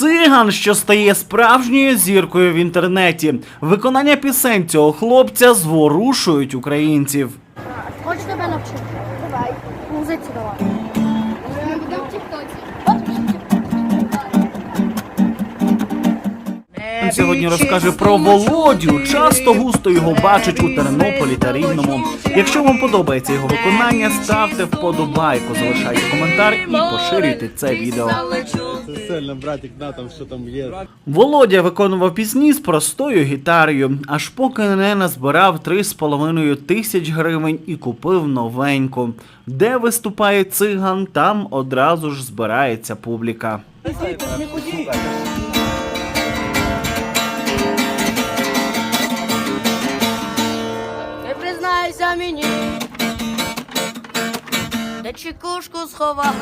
Циган, що стає справжньою зіркою в інтернеті. Виконання пісень цього хлопця зворушують українців. Хочеш тебе навчити? Давай. Музиці давай. Будемо в тіктоці. Він сьогодні розкаже про Володю. Часто густо його бачать у Тернополі та Рівному. Якщо вам подобається його виконання, ставте вподобайку, залишайте коментар і поширюйте це відео. Це сильно, братик, на там що там є. Володя виконував пісні з простою гітарою, аж поки не назбирав 3,5 тисяч гривень і купив новеньку. Де виступає циган, там одразу ж збирається публіка. Ти признайся мені, де чекушку сховав.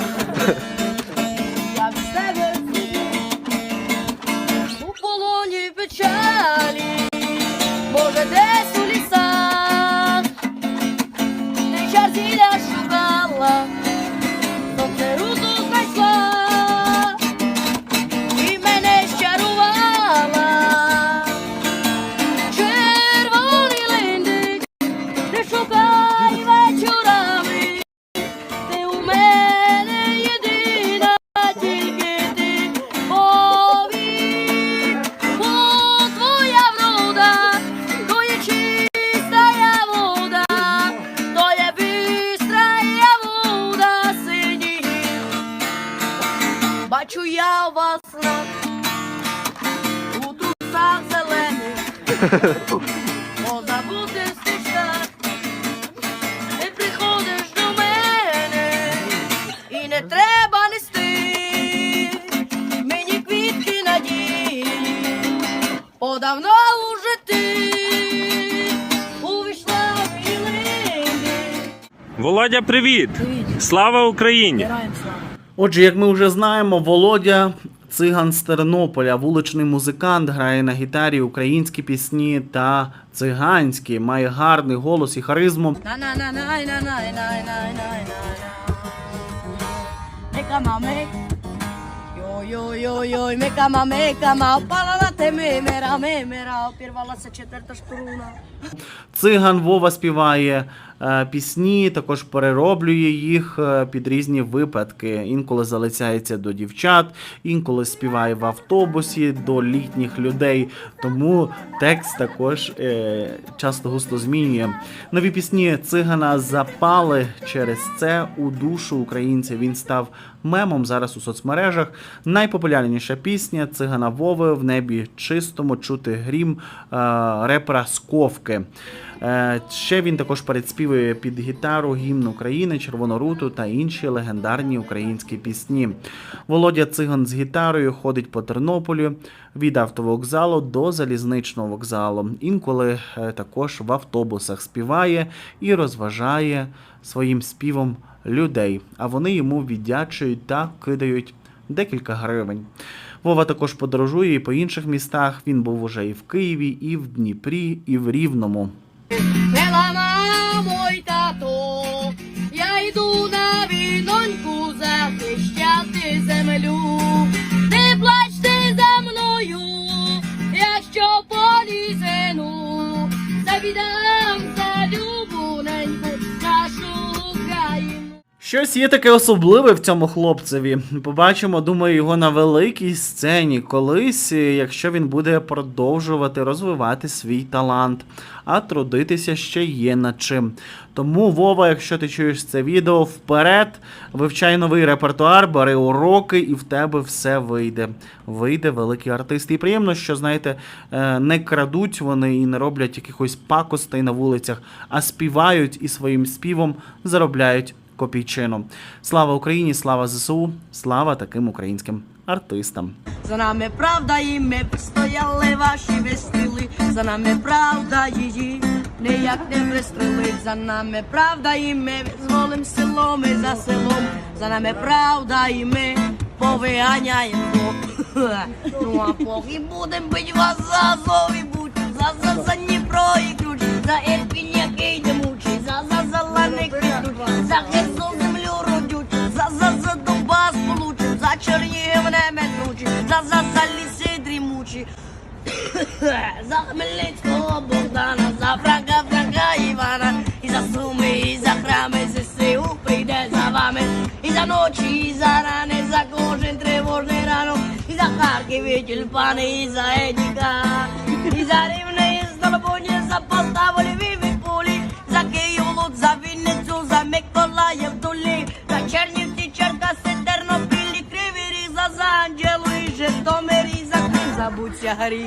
Я без тебе у полоні печалі, може десь у я вас на у трусах зелених. Позабути стежках, ти приходиш до мене, і не треба нести мені квітки надії, подавно уже ти. Володя, привіт! Слава Україні! Отже, як ми вже знаємо, Володя циган з Тернополя, вуличний музикант, грає на гітарі українські пісні та циганські, має гарний голос і харизму. Ой-ой-ой, мекама, мекама, палала теми, мера, мемера, пірвалася четверта штруна. Циган Вова співає пісні, також перероблює їх е, під різні випадки. Інколи залицяється до дівчат, інколи співає в автобусі до літніх людей. Тому текст також е, часто густо змінює. Нові пісні цигана запали через це у душу українців. Він став мемом зараз у соцмережах. Найпопулярніша пісня цигана Вови в небі чистому чути грім е, репера Сковки. Е, Ще він також передспівує під гітару гімн України, Червону руту та інші легендарні українські пісні. Володя Циган з гітарою ходить по Тернополю від автовокзалу до залізничного вокзалу. Інколи е, також в автобусах співає і розважає своїм співом людей, а вони йому віддячують та кидають декілька гривень. Вова також подорожує і по інших містах. Він був уже і в Києві, і в Дніпрі, і в Рівному. Navidad. Щось є таке особливе в цьому хлопцеві. Побачимо, думаю, його на великій сцені колись, якщо він буде продовжувати розвивати свій талант, а трудитися ще є над чим. Тому, Вова, якщо ти чуєш це відео, вперед, вивчай новий репертуар, бери уроки, і в тебе все вийде. Вийде великий артист. І приємно, що, знаєте, е, не крадуть вони і не роблять якихось пакостей на вулицях, а співають і своїм співом заробляють копійчину. Слава Україні, слава ЗСУ, слава таким українським артистам. За нами правда і ми стояли ваші вистріли, за нами правда її ніяк не пристрелить, за нами правда і ми зволим селом і за селом, за нами правда і ми повиганяємо. Ну а поки будем бить вас за Азов і Бучу, за, за, за Дніпро і ключ, за Ірпінь, За Хмельницького Богдана, за Франка Франка Івана, і за суми, і за храми, ЗСУ прийде за вами, і за ночі, і за рани, за кожен тривожний ранок, і за Харків, і тюльпани, і за Едіка, і за Рівне, і за Долбоні, за Полтаву, Львів і Полі, за Київ, Луд, за Вінницю, за Миколаїв, शहरी।